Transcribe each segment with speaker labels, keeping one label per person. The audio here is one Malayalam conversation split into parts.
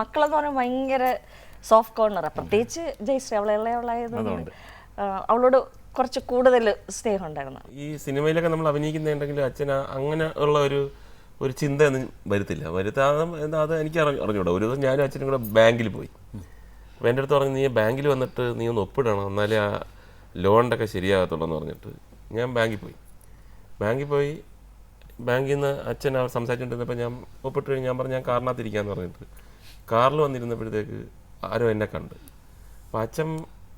Speaker 1: മക്കളെന്ന് പറഞ്ഞാൽ ഭയങ്കര സോഫ്റ്റ് കോർണറാണ് പ്രത്യേകിച്ച് ജയശ്രീ അവളെ ഇളയവളായതുകൊണ്ട് അവളോട് കുറച്ച് കൂടുതൽ സ്നേഹം ഉണ്ടായിരുന്നു.
Speaker 2: ഈ സിനിമയിലൊക്കെ നമ്മൾ അഭിനയിക്കുന്നുണ്ടെങ്കിൽ അച്ഛന അങ്ങനെ ഉള്ള ഒരു ഒരു ചിന്തയൊന്നും വരുത്തില്ല. വരുത്താതെ എന്താ അത് എനിക്ക് അറിഞ്ഞു അറിഞ്ഞൂടാ ഒരു ദിവസം ഞാനും അച്ഛനും കൂടെ ബാങ്കിൽ പോയി. അപ്പോൾ എന്റെ അടുത്ത് പറഞ്ഞു നീ ബാങ്കിൽ വന്നിട്ട് നീ ഒന്ന് ഒപ്പിടണം. എന്നാലേ ആ ലോണിന്റെ ഒക്കെ ശരിയാകത്തുള്ളൂ എന്ന് പറഞ്ഞിട്ട് ഞാൻ ബാങ്കിൽ പോയി. ബാങ്കിൽ പോയി ബാങ്കിൽ നിന്ന് അച്ഛൻ അവർ സംസാരിച്ചുകൊണ്ടിരുന്നപ്പോൾ ഞാൻ ഒപ്പിട്ട് കഴിഞ്ഞ് ഞാൻ പറഞ്ഞു ഞാൻ കാറിനകത്ത് ഇരിക്കാന്ന് പറഞ്ഞിട്ട്. കാറിൽ വന്നിരുന്നപ്പോഴത്തേക്ക് ആരോ എന്നെ കണ്ട്. അപ്പം അച്ഛൻ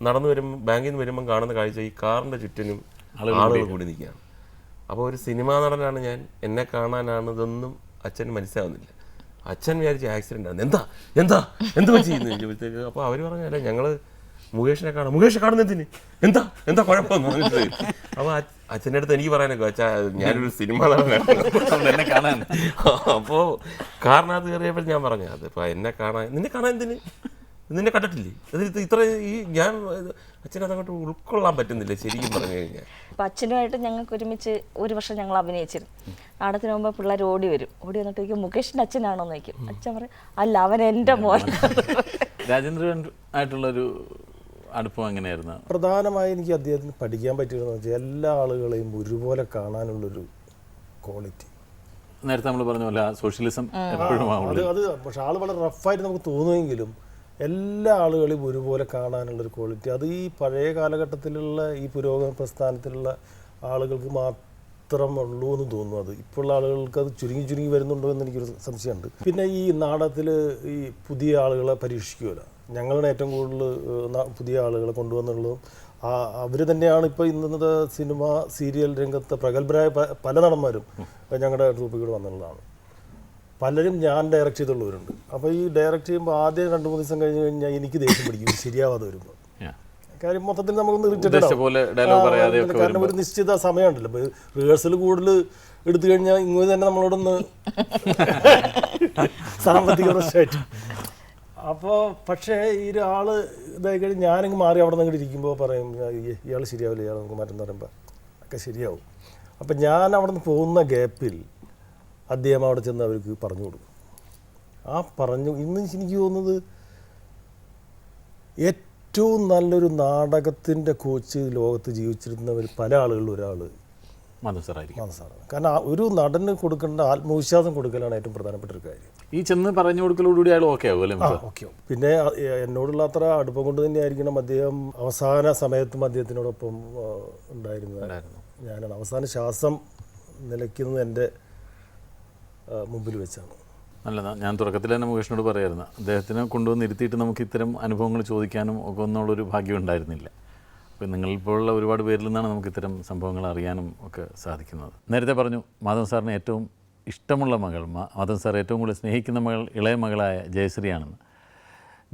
Speaker 2: നടന്നു വരുമ്പോൾ ബാങ്കിൽ നിന്ന് വരുമ്പം കാണുന്ന കാഴ്ച ഈ കാറിന്റെ ചുറ്റിനും ആളുകൾ കൂടി നിൽക്കുകയാണ് അപ്പോൾ ഒരു സിനിമാ നടനാണ് ഞാൻ. എന്നെ കാണാനാണ് ഇതൊന്നും അച്ഛന് മനസ്സിലാവുന്നില്ല. അച്ഛൻ വിചാരിച്ച ആക്സിഡന്റ് ആണ് എന്താ? എന്താ? എന്ത് പറ്റി? എന്ന് ചോദിച്ചപ്പോഴത്തേക്ക് അപ്പോൾ അവർ പറഞ്ഞല്ല ഞങ്ങൾ മുകേഷിനെ കാണാം. മുകേഷ് കാണുന്നതിന് എന്താ? എന്താ കുഴപ്പമെന്ന് പറഞ്ഞിട്ട് അപ്പോൾ അച്ഛന്റെ അടുത്ത് എനിക്ക് പറയാനൊക്കെ അച്ഛാ ഞാനൊരു സിനിമ നടനാണ്.
Speaker 3: എന്നെ കാണാൻ.
Speaker 2: അപ്പോൾ കാറിനകത്ത് കയറിയപ്പോൾ ഞാൻ പറഞ്ഞു അത് ഇപ്പോൾ എന്നെ കാണാൻ നിന്നെ കാണാൻ എന്തിന്? നിന്നെ കണ്ടിട്ടില്ലേ? അത് ഇത്ര ഈ ഞാൻ അച്ഛനെ അതങ്ങോട്ട് ഉൾക്കൊള്ളാൻ പറ്റുന്നില്ല? ശരിക്കും പറഞ്ഞു കഴിഞ്ഞാൽ.
Speaker 1: അപ്പം അച്ഛനുമായിട്ട് ഞങ്ങൾക്ക് ഒരുമിച്ച് ഒരു വർഷം ഞങ്ങൾ അഭിനയിച്ചിരുന്നു. നാടകത്തിന് മുമ്പ് പിള്ളേർ ഓടി വരും. ഓടി വന്നിട്ട് ചോദിക്കും മുകേഷിന്റെ അച്ഛനാണോ എന്ന് ചോദിക്കും. അച്ഛൻ പറയും അല്ല അവൻ എന്റെ മോൻ
Speaker 3: രാജേന്ദ്രൻ ആയിട്ടുള്ളൊരു അടുപ്പം എങ്ങനെയായിരുന്നു?
Speaker 4: പ്രധാനമായി എനിക്ക് അദ്ദേഹത്തിന് പഠിക്കാൻ പറ്റിയതെന്ന് വെച്ചാൽ എല്ലാ ആളുകളെയും ഒരുപോലെ കാണാനുള്ളൊരു ക്വാളിറ്റി
Speaker 3: നേരത്തെ നമ്മൾ പറഞ്ഞ പോലെ സോഷ്യലിസം എപ്പോഴും
Speaker 4: അത് അത് പക്ഷെ ആൾ വളരെ റഫായിട്ട് നമുക്ക് തോന്നുമെങ്കിലും എല്ലാ ആളുകളെയും ഒരുപോലെ കാണാനുള്ളൊരു ക്വാളിറ്റി അത് ഈ പഴയ കാലഘട്ടത്തിലുള്ള ഈ പുരോഗമന പ്രസ്ഥാനത്തിലുള്ള ആളുകൾക്ക് മാത്രം ഉള്ളൂ എന്ന് തോന്നുന്നു അത്. ഇപ്പോഴുള്ള ആളുകൾക്ക് അത് ചുരുങ്ങി ചുരുങ്ങി വരുന്നുണ്ടോ എന്ന് എനിക്കൊരു സംശയമുണ്ട്. പിന്നെ ഈ നാടകത്തിൽ ഈ പുതിയ ആളുകളെ പരീക്ഷിക്കുമല്ലോ ഞങ്ങളാണ് ഏറ്റവും കൂടുതൽ പുതിയ ആളുകളെ കൊണ്ടുവന്നുള്ളതും അവർ തന്നെയാണ് ഇപ്പോൾ ഇന്നത്തെ സിനിമ സീരിയൽ രംഗത്തെ പ്രഗത്ഭരായ പല നടന്മാരും ഞങ്ങളുടെ ട്രൂപ്പിൽ വന്നിട്ടുള്ളതാണ്. വന്നുള്ളതാണ് പലരും ഞാൻ ഡയറക്റ്റ് ചെയ്തുള്ളവരുണ്ട് അപ്പോൾ ഈ ഡയറക്റ്റ് ചെയ്യുമ്പോൾ ആദ്യം രണ്ട് മൂന്ന് ദിവസം കഴിഞ്ഞ് കഴിഞ്ഞാൽ എനിക്ക് ദേഷ്യം പിടിക്കും ശരിയാവാതെ വരുമ്പോൾ കാര്യം മൊത്തത്തിൽ നമുക്കൊന്ന്
Speaker 3: ഒക്കെ
Speaker 4: കാരണം ഒരു നിശ്ചിത സമയമുണ്ടല്ലോ. റിഹേഴ്സൽ കൂടുതൽ എടുത്തു കഴിഞ്ഞാൽ ഇങ്ങോട്ട് തന്നെ നമ്മളോടൊന്ന് സാമ്പത്തിക പ്രശ്നമായിട്ട് അപ്പോൾ പക്ഷേ ഈ ഒരാൾ ഇതായി കഴിഞ്ഞ് ഞാനിങ്ങ് മാറി അവിടെ നിന്ന് ഇരിക്കുമ്പോൾ പറയും ഇയാൾ ശരിയാവില്ല ഇയാൾ നമുക്ക് മാറ്റം പറയുമ്പോൾ ഒക്കെ ശരിയാവും. അപ്പം ഞാൻ അവിടെ നിന്ന് പോകുന്ന ഗ്യാപ്പിൽ അദ്ദേഹം അവിടെ ചെന്ന് അവർക്ക് പറഞ്ഞു കൊടുക്കും. ആ പറഞ്ഞു ഇന്ന് എനിക്ക് തോന്നുന്നത് ഏറ്റവും നല്ലൊരു നാടകത്തിന്റെ കോച്ച് ലോകത്ത് ജീവിച്ചിരുന്നവർ പല ആളുകളിൽ ഒരാൾ
Speaker 3: മാധവ് സാറായിരിക്കും.
Speaker 4: കാരണം ഒരു നടന് കൊടുക്കേണ്ട ആത്മവിശ്വാസം കൊടുക്കലാണ് ഏറ്റവും പ്രധാനപ്പെട്ട ഒരു കാര്യം.
Speaker 3: ഈ ചെന്ന് പറഞ്ഞു കൊടുക്കലോടുകൂടി അയാൾ ഓക്കെ ആവുമല്ലേ
Speaker 4: ഓക്കെ പിന്നെ എന്നോടുള്ള അത്ര അടുപ്പം കൊണ്ട് തന്നെ ആയിരിക്കണം അദ്ദേഹം അവസാന സമയത്തും അദ്ദേഹത്തിനോടൊപ്പം ഉണ്ടായിരുന്നു ഉണ്ടായിരുന്നത്. ഞാനാണ്. അവസാന ശ്വാസം നിലയ്ക്കുന്നത് എന്റെ മുമ്പിൽ വെച്ചാണ്.
Speaker 3: നല്ലതാ ഞാൻ തുടക്കത്തിൽ തന്നെ മുകേഷിനോട് പറയായിരുന്നു. അദ്ദേഹത്തിനെ കൊണ്ടുവന്ന് ഇരുത്തിയിട്ട് നമുക്ക് ഇത്തരം അനുഭവങ്ങൾ ചോദിക്കാനും ഒക്കെ ഒന്നുള്ളൊരു ഭാഗ്യം ഉണ്ടായിരുന്നില്ല. അപ്പോൾ നിങ്ങളിപ്പോഴുള്ള ഒരുപാട് പേരിൽ നിന്നാണ് നമുക്ക് ഇത്തരം സംഭവങ്ങൾ അറിയാനും ഒക്കെ സാധിക്കുന്നത്. നേരത്തെ പറഞ്ഞു മാധവൻ സാറിന് ഏറ്റവും ഇഷ്ടമുള്ള മകൾ മാധവൻ സാർ ഏറ്റവും കൂടുതൽ സ്നേഹിക്കുന്ന മകൾ ഇളയ മകളായ ജയശ്രീയാണെന്ന്.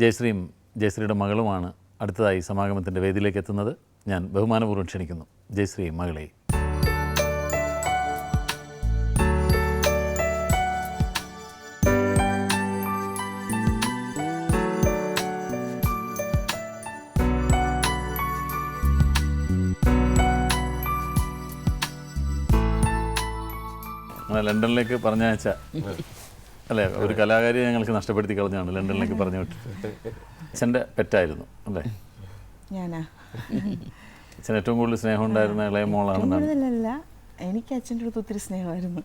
Speaker 3: ജയശ്രീയും ജയശ്രീയുടെ മകളുമാണ് അടുത്തതായി സമാഗമത്തിന്റെ വേദിയിലേക്ക് എത്തുന്നത്. ഞാൻ ബഹുമാനപൂർവം ക്ഷണിക്കുന്നു. ജയശ്രീ മകളെയും ലണ്ടനിലേക്ക് പറഞ്ഞയച്ച അല്ലേ ഒരു കലാകാരിയെ ഞങ്ങൾക്ക് നഷ്ടപ്പെടുത്തി കളഞ്ഞാണ് ലണ്ടനിലേക്ക് പറഞ്ഞു അച്ഛന്റെ പെറ്റായിരുന്നു അല്ലേ?
Speaker 5: ഞാനാ.
Speaker 3: അച്ഛൻ ഏറ്റവും കൂടുതൽ സ്നേഹം ഉണ്ടായിരുന്ന ഇളയ മോളാണെന്നാണ്.
Speaker 5: കൂടുതലല്ല എനിക്ക് അച്ഛന്റെ അടുത്ത് ഒത്തിരി സ്നേഹമായിരുന്നു.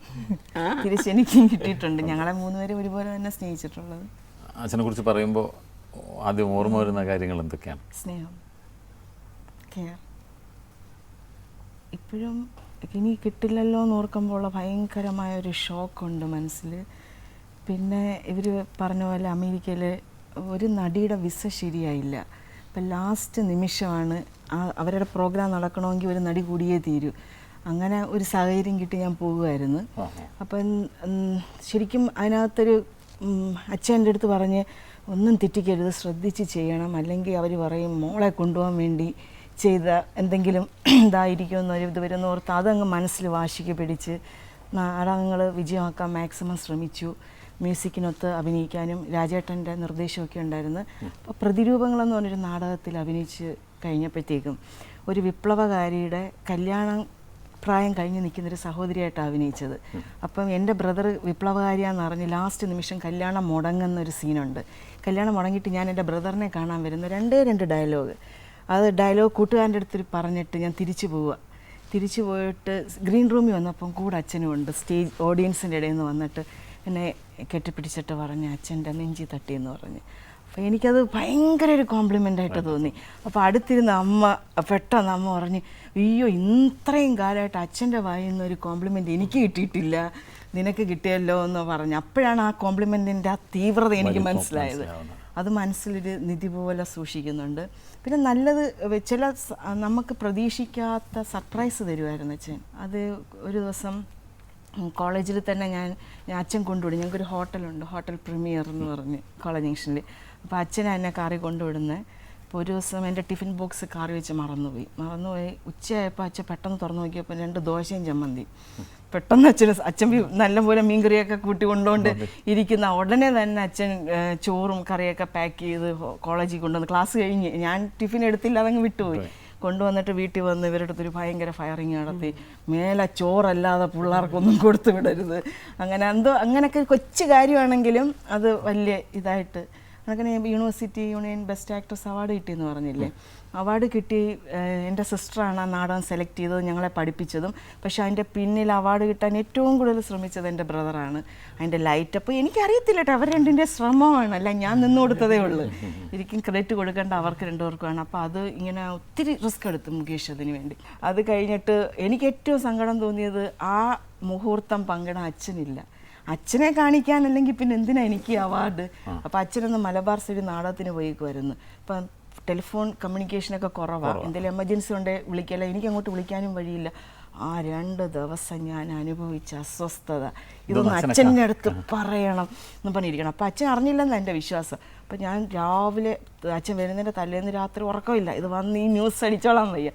Speaker 5: തിരിച്ചെനിക്കും കിട്ടിയിട്ടുണ്ട്. ഞങ്ങളെ മൂന്നുപേരും ഒരുപോലെ തന്നെ സ്നേഹിച്ചിട്ടുള്ളത്.
Speaker 3: അച്ഛനെ കുറിച്ച് പറയുമ്പോൾ ആദ്യം ഓർമ്മ വരുന്ന കാര്യങ്ങൾ എന്തൊക്കെയാണ്?
Speaker 5: സ്നേഹം കെയർ. ഇപ്പോഴും ഇനി കിട്ടില്ലല്ലോ എന്ന് ഓർക്കുമ്പോൾ ഉള്ള ഭയങ്കരമായ ഒരു ഷോക്കുണ്ട് മനസ്സിൽ. പിന്നെ ഇവർ പറഞ്ഞ പോലെ അമേരിക്കയിൽ ഒരു നടിയുടെ വിസ ശരിയായില്ല. അപ്പം ലാസ്റ്റ് നിമിഷമാണ് ആ അവരുടെ പ്രോഗ്രാം നടക്കണമെങ്കിൽ ഒരു നടി കൂടിയേ തീരൂ. അങ്ങനെ ഒരു സാഹചര്യം കിട്ടി ഞാൻ പോകുമായിരുന്നു. അപ്പം ശരിക്കും അതിനകത്തൊരു അച്ഛന്റെ അടുത്ത് പറഞ്ഞ് ഒന്നും തെറ്റിക്കരുത് ശ്രദ്ധിച്ച് ചെയ്യണം. അല്ലെങ്കിൽ അവർ പറയും മോളെ കൊണ്ടുപോകാൻ വേണ്ടി ചെയ്ത എന്തെങ്കിലും ഇതായിരിക്കും എന്നൊരു ഇത് വരുന്ന ഓർത്ത് അതങ്ങ് മനസ്സിൽ വാശിക്ക് പിടിച്ച് നാടകങ്ങൾ വിജയമാക്കാൻ മാക്സിമം ശ്രമിച്ചു. മ്യൂസിക്കിനൊത്ത് അഭിനയിക്കാനും രാജേട്ടന്റെ നിർദ്ദേശമൊക്കെ ഉണ്ടായിരുന്നു. അപ്പോൾ പ്രതിരൂപങ്ങളെന്ന് പറഞ്ഞൊരു നാടകത്തിൽ അഭിനയിച്ച് കഴിഞ്ഞപ്പോഴത്തേക്കും ഒരു വിപ്ലവകാരിയുടെ കല്യാണം പ്രായം കഴിഞ്ഞ് നിൽക്കുന്നൊരു സഹോദരിയായിട്ടാണ് അഭിനയിച്ചത്. അപ്പം എന്റെ ബ്രദർ വിപ്ലവകാരിയാന്ന് അറിഞ്ഞ് ലാസ്റ്റ് നിമിഷം കല്യാണം മുടങ്ങുന്ന ഒരു സീനുണ്ട്. കല്യാണം മുടങ്ങിയിട്ട് ഞാൻ എന്റെ ബ്രദറിനെ കാണാൻ വരുന്ന രണ്ടേ രണ്ട് ഡയലോഗ്. അത് ഡയലോഗ് കൂട്ടുകാരന്റെ അടുത്ത് പറഞ്ഞിട്ട് ഞാൻ തിരിച്ചു പോവുക. തിരിച്ചു പോയിട്ട് ഗ്രീൻ റൂമിൽ വന്നപ്പം കൂടെ അച്ഛനും ഉണ്ട്. സ്റ്റേജ് ഓഡിയൻസിന്റെ ഇടയിൽ നിന്ന് വന്നിട്ട് എന്നെ കെട്ടിപ്പിടിച്ചിട്ട് പറഞ്ഞ് അച്ഛന്റെ നെഞ്ചി തട്ടി എന്ന് പറഞ്ഞ്. അപ്പോൾ എനിക്കത് ഭയങ്കര ഒരു കോംപ്ലിമെന്റ് ആയിട്ട് തോന്നി. അപ്പോൾ അടുത്തിരുന്ന അമ്മ പെട്ടെന്ന് അമ്മ പറഞ്ഞ് അയ്യോ ഇത്രയും കാലമായിട്ട് അച്ഛന്റെ വായിൽ നിന്ന് ഒരു കോംപ്ലിമെന്റ് എനിക്ക് കിട്ടിയിട്ടില്ല. നിനക്ക് കിട്ടിയല്ലോ എന്ന് പറഞ്ഞു അപ്പോഴാണ് ആ കോംപ്ലിമെന്റിന്റെ ആ തീവ്രത എനിക്ക് മനസ്സിലായത്. അത് മനസ്സിലൊരു നിധി പോലെ സൂക്ഷിക്കുന്നുണ്ട്. പിന്നെ നല്ലത് ചില നമുക്ക് പ്രതീക്ഷിക്കാത്ത സർപ്രൈസ് തരുമായിരുന്നു അച്ഛൻ. അത് ഒരു ദിവസം കോളേജിൽ തന്നെ ഞാൻ ഞാൻ അച്ഛൻ കൊണ്ടുവിടും. ഞങ്ങൾക്കൊരു ഹോട്ടലുണ്ട് ഹോട്ടൽ പ്രീമിയർ എന്ന് പറഞ്ഞ് കോളേജ് ജംഗ്ഷനിൽ അപ്പോൾ അച്ഛനാണ് എന്നെ കാറി കൊണ്ടുവിടുന്നത് അപ്പോൾ ഒരു ദിവസം എന്റെ ടിഫിൻ ബോക്സ് കാറി വെച്ച് മറന്നുപോയി. മറന്നുപോയി. ഉച്ചയായപ്പോൾ അച്ഛൻ പെട്ടെന്ന് തുറന്നു നോക്കിയപ്പോൾ രണ്ട് ദോശയും ചമ്മന്തി. പെട്ടെന്ന് അച്ഛന് അച്ഛൻ നല്ലപോലെ മീൻകറിയൊക്കെ കൂട്ടി കൊണ്ടുകൊണ്ട് ഇരിക്കുന്ന ഉടനെ തന്നെ അച്ഛൻ ചോറും കറിയൊക്കെ പാക്ക് ചെയ്ത് കോളേജിൽ കൊണ്ടുവന്ന് ക്ലാസ് കഴിഞ്ഞ്. ഞാൻ ടിഫിൻ എടുത്തില്ല അതങ്ങ് വിട്ടുപോയി. കൊണ്ടുവന്നിട്ട് വീട്ടിൽ വന്ന് ഇവരുടെ ഒരു ഭയങ്കര ഫയറിങ് നടത്തി. മേലെ ചോറല്ലാതെ പിള്ളേർക്കൊന്നും കൊടുത്തു വിടരുത്. അങ്ങനെ എന്തോ അങ്ങനെയൊക്കെ കൊച്ചു കാര്യമാണെങ്കിലും അത് വലിയ ഇതായിട്ട് അങ്ങനെ university union best actress award കിട്ടിയെന്ന് പറഞ്ഞില്ലേ? അവാർഡ് കിട്ടി എന്റെ സിസ്റ്ററാണ് ആ നാടകം സെലക്ട് ചെയ്തത് ഞങ്ങളെ പഠിപ്പിച്ചതും. പക്ഷേ അതിന്റെ പിന്നിൽ അവാർഡ് കിട്ടാൻ ഏറ്റവും കൂടുതൽ ശ്രമിച്ചത് എന്റെ ബ്രദറാണ്. അതിന്റെ ലൈറ്റ് അപ്പോൾ എനിക്കറിയത്തില്ല കേട്ടോ അവർ രണ്ടിന്റെ ശ്രമമാണ്. അല്ല ഞാൻ നിന്ന് കൊടുത്തതേ ഉള്ളൂ. എനിക്കും ക്രെഡിറ്റ് കൊടുക്കേണ്ട അവർക്ക് രണ്ടുപേർക്കുമാണ്. അപ്പോൾ അത് ഇങ്ങനെ ഒത്തിരി റിസ്ക് എടുത്തു മുകേഷ് അതിന് വേണ്ടി. അത് കഴിഞ്ഞിട്ട് എനിക്ക് ഏറ്റവും സങ്കടം തോന്നിയത് ആ മുഹൂർത്തം പങ്കിടാൻ അച്ഛനില്ല. അച്ഛനെ കാണിക്കാൻ അല്ലെങ്കിൽ പിന്നെ എന്തിനാ എനിക്ക് അവാർഡ് അപ്പം അച്ഛനൊന്ന് മലബാർ സൈഡ് നാടകത്തിന് വരുന്നു അപ്പം ടെലിഫോൺ കമ്മ്യൂണിക്കേഷനൊക്കെ കുറവാണ് എന്തെങ്കിലും എമർജൻസി ഉണ്ടെ വിളിക്കല്ല? എനിക്ക് അങ്ങോട്ട് വിളിക്കാനും വഴിയില്ല. ആ രണ്ട് ദിവസം ഞാൻ അനുഭവിച്ച അസ്വസ്ഥത. ഇതൊന്ന് അച്ഛന്റെ അടുത്ത് പറയണം എന്ന് പറഞ്ഞിരിക്കണം. അപ്പം അച്ഛൻ അറിഞ്ഞില്ലെന്ന് എന്റെ വിശ്വാസം. അപ്പം ഞാൻ രാവിലെ അച്ഛൻ വരുന്നതിന്റെ തലേന്ന് രാത്രി ഉറക്കമില്ല. ഇത് വന്ന് ഈ ന്യൂസ് അടിച്ചോളാൻ വയ്യ.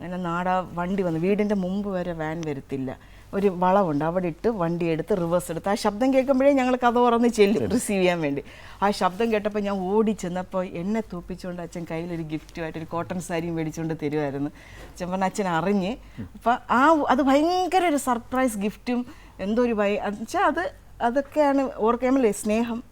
Speaker 5: അങ്ങനെ നാടാ വണ്ടി വന്നു വീടിന്റെ മുമ്പ് വരെ വാൻ വരത്തില്ല. ഒരു വളവുണ്ട്. അവിടെ ഇട്ട് വണ്ടി എടുത്ത് റിവേഴ്സ് എടുത്ത്. ആ ശബ്ദം കേൾക്കുമ്പോഴേ ഞങ്ങൾ കഥ ഉറന്ന് ചെല്ലും റിസീവ് ചെയ്യാൻ വേണ്ടി. ആ ശബ്ദം കേട്ടപ്പോൾ ഞാൻ ഓടി ചെന്നപ്പോൾ എന്നെ തൂപ്പിച്ചുകൊണ്ട് അച്ഛൻ കയ്യിലൊരു ഗിഫ്റ്റുമായിട്ട് ഒരു കോട്ടൺ സാരിയും മേടിച്ചുകൊണ്ട് തരുമായിരുന്നു അച്ഛൻ പറഞ്ഞ അച്ഛൻ അറിഞ്ഞ്. അപ്പം ആ അത് ഭയങ്കര ഒരു സർപ്രൈസ് ഗിഫ്റ്റും എന്തോ ഒരു ഭയ വെച്ചാൽ അത് അതൊക്കെയാണ് ഓർക്കാമല്ലേ സ്നേഹം.